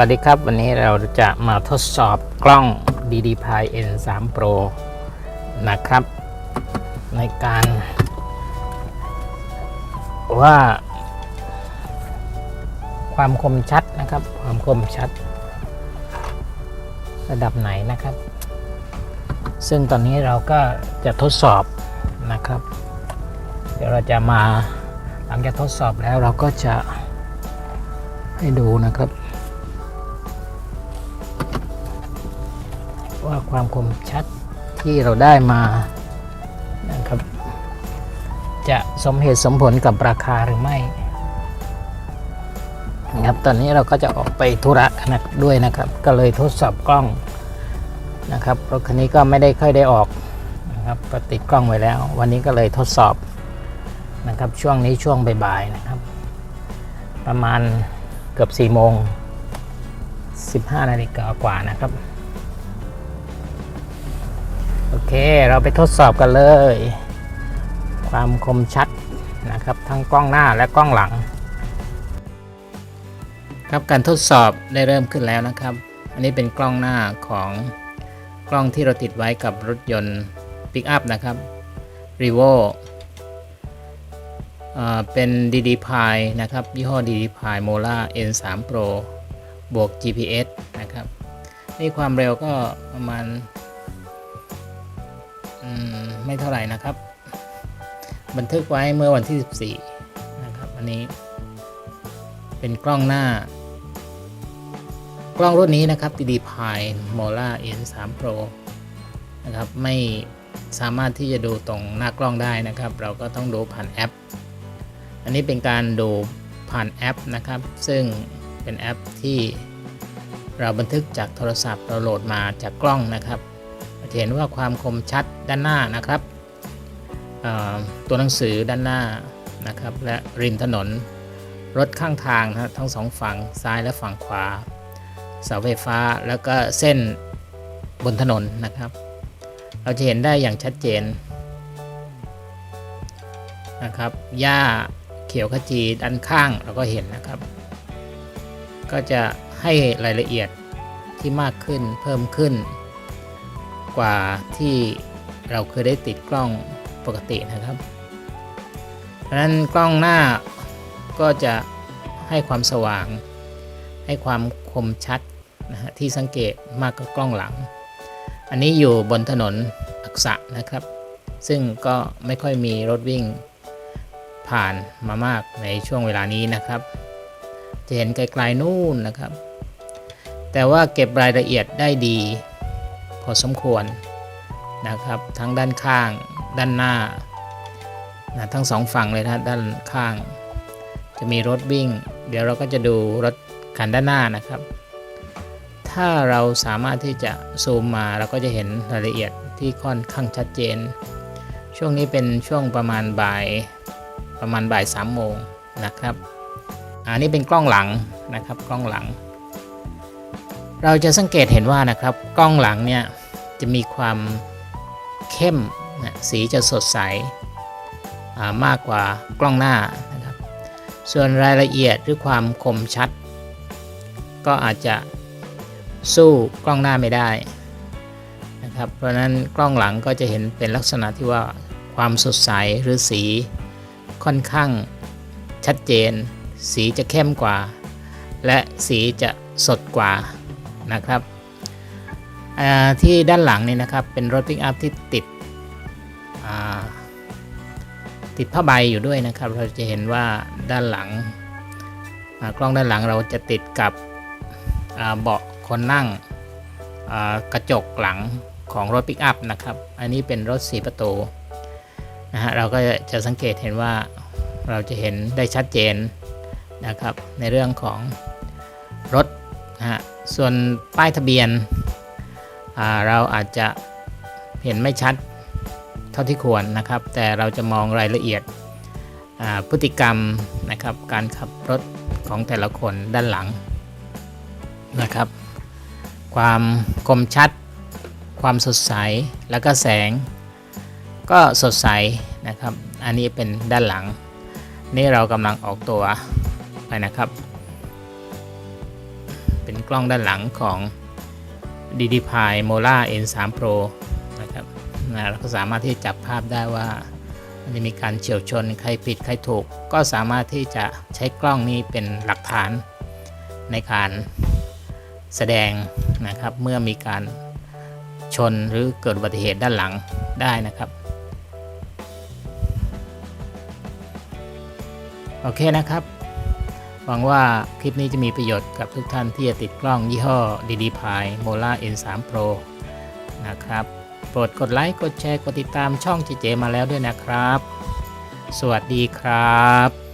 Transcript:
วัสดีครับ วันนี้เราจะมาทดสอบกล้อง DD p i N3 Pro นะครับ ในการ ว่า ความคมชัดนะครับ ความคมชัด ระดับไหนนะครับ ซึ่งตอนนี้เราก็จะทดสอบนะครับ เดี๋ยวเราจะมาหลังจากทดสอบแล้วเราก็จะให้ดูนะครับ ว่าความคมชัดที่เราได้มานะครับ จะสมเหตุสมผลกับราคาหรือไม่นะครับตอนนี้เราก็จะออกไปธุระนะด้วยนะครับ ก็เลยทดสอบกล้องนะครับรถคันนี้ก็ไม่ได้ค่อยได้ออกนะครับก็ติดกล้องไว้แล้ว วันนี้ก็เลยทดสอบนะครับช่วงนี้ช่วงบ่ายๆนะครับ ประมาณเกือบ4โมง15นาฬิกากว่านะครับ เค เราไปทดสอบกันเลย ความคมชัดนะครับ ทั้งกล้องหน้าและกล้องหลัง ครับการทดสอบได้เริ่มขึ้นแล้วนะครับ อันนี้เป็นกล้องหน้าของกล้องที่เราติดไว้กับรถยนต์ปิกอัพนะครับ r e v o อ่เป็น DD p i นะครับ ยี่ห้อ DD p i Mola N3 Pro บวก GPS นะครับ นี่ความเร็วก็ประมาณ ไม่เท่าไหร่นะครับ บันทึกไว้เมื่อวันที่ 14 นะครับ อันนี้ เป็นกล้องหน้า กล้องรุ่นนี้นะครับ DD p i Mola N3 Pro นะครับไม่สามารถที่จะดูตรงหน้ากล้องได้นะครับ เราก็ต้องดูผ่านแอป อันนี้เป็นการดูผ่านแอปนะครับ ซึ่งเป็นแอปที่เราบันทึกจากโทรศัพท์เราโหลดมาจากกล้องนะครับ จะเห็นว่าความคมชัดด้านหน้านะครับตัวหนังสือด้านหน้านะครับ และริมถนน รถข้างทางนะทั้งสองฝั่งซ้ายและฝั่งขวาเสาไฟฟ้าแล้วก็เส้นบนถนนนะครับ เราจะเห็นได้อย่างชัดเจนนะครับหญ้าเขียวขจีด้านข้างเราก็เห็นนะครับ ก็จะให้รายละเอียดที่มากขึ้นเพิ่มขึ้น กว่าที่เราเคยได้ติดกล้องปกตินะครับเพราะนั้นกล้องหน้าก็จะให้ความสว่าง ให้ความคมชัดนะฮะที่สังเกตมากกว่ากล้องหลัง อันนี้อยู่บนถนนอักษะนะครับ ซึ่งก็ไม่ค่อยมีรถวิ่งผ่านมามากในช่วงเวลานี้นะครับ จะเห็นไกลๆนู่นนะครับ แต่ว่าเก็บรายละเอียดได้ดี อสมควรนะครับ ทั้งด้านข้างด้านหน้านะทั้งสองฝั่งเลยนะด้านข้าง จะมีรถวิ่ง เดี๋ยวเราก็จะดูรถคันด้านหน้านะครับ ถ้าเราสามารถที่จะซูมมาเราก็จะเห็นรายละเอียดที่ค่อนข้างชัดเจน ช่วงนี้เป็นช่วงประมาณบ่ายประมาณบ่ายสามโมงนะครับอันนี้เป็นกล้องหลังนะครับกล้องหลัง เราจะสังเกตเห็นว่านะครับกล้องหลังเนี่ยจะมีความเข้มนะสีจะสดใสามากกว่ากล้องหน้านะครับ ส่วนรายละเอียดหรือความคมชัด ก็อาจจะสู้กล้องหน้าไม่ได้นะครับเพราะนั้นกล้องหลังก็จะเห็นเป็นลักษณะที่ว่าความสดใสหรือสีค่อนข้างชัดเจน สีจะเข้มกว่า และสีจะสดกว่า นะครับที่ด้านหลังนี่นะครับเป็นรถปิกอัพที่ติดติดผ้าใบอยู่ด้วยนะครับ เราจะเห็นว่าด้านหลังกล้องด้านหลังเราจะติดกับเบาะคนนั่งกระจกหลังของรถปิกอัพนะครับ อันนี้เป็นรถสีประตูนะฮะเราก็จะสังเกตเห็นว่าเราจะเห็นได้ชัดเจนนะครับ ในเรื่องของรถ นะฮะส่วนป้ายทะเบียน เราอาจจะเห็นไม่ชัดเท่าที่ควรนะครับ แต่เราจะมองรายละเอียดพฤติกรรมนะครับการขับรถของแต่ละคนด้านหลังนะครับ ความคมชัด ความสดใสแล้วก็แสง ก็สดใสนะครับ อันนี้เป็นด้านหลัง นี่เรากำลังออกตัวไปนะครับ กล้องด้านหลังของ d d p i Mola N3 Pro นะครับนะเราก็สามารถที่จะจับภาพได้ว่ามันจะมีการเฉียวชนใครผิดใครถูก ก็สามารถที่จะใช้กล้องนี้เป็นหลักฐานในการแสดงนะครับ เมื่อมีการชนหรือเกิดอุบัติเหตุด้านหลังได้นะครับ โอเคนะครับ หวังว่าคลิปนี้จะมีประโยชน์กับทุกท่านที่จะติดกล้องยี่ห้อ DD p i Mola N3 Pro นะครับ โปรดกดไลค์ กดแชร์ กดติดตามช่องเจเจมาแล้วด้วยนะครับ สวัสดีครับ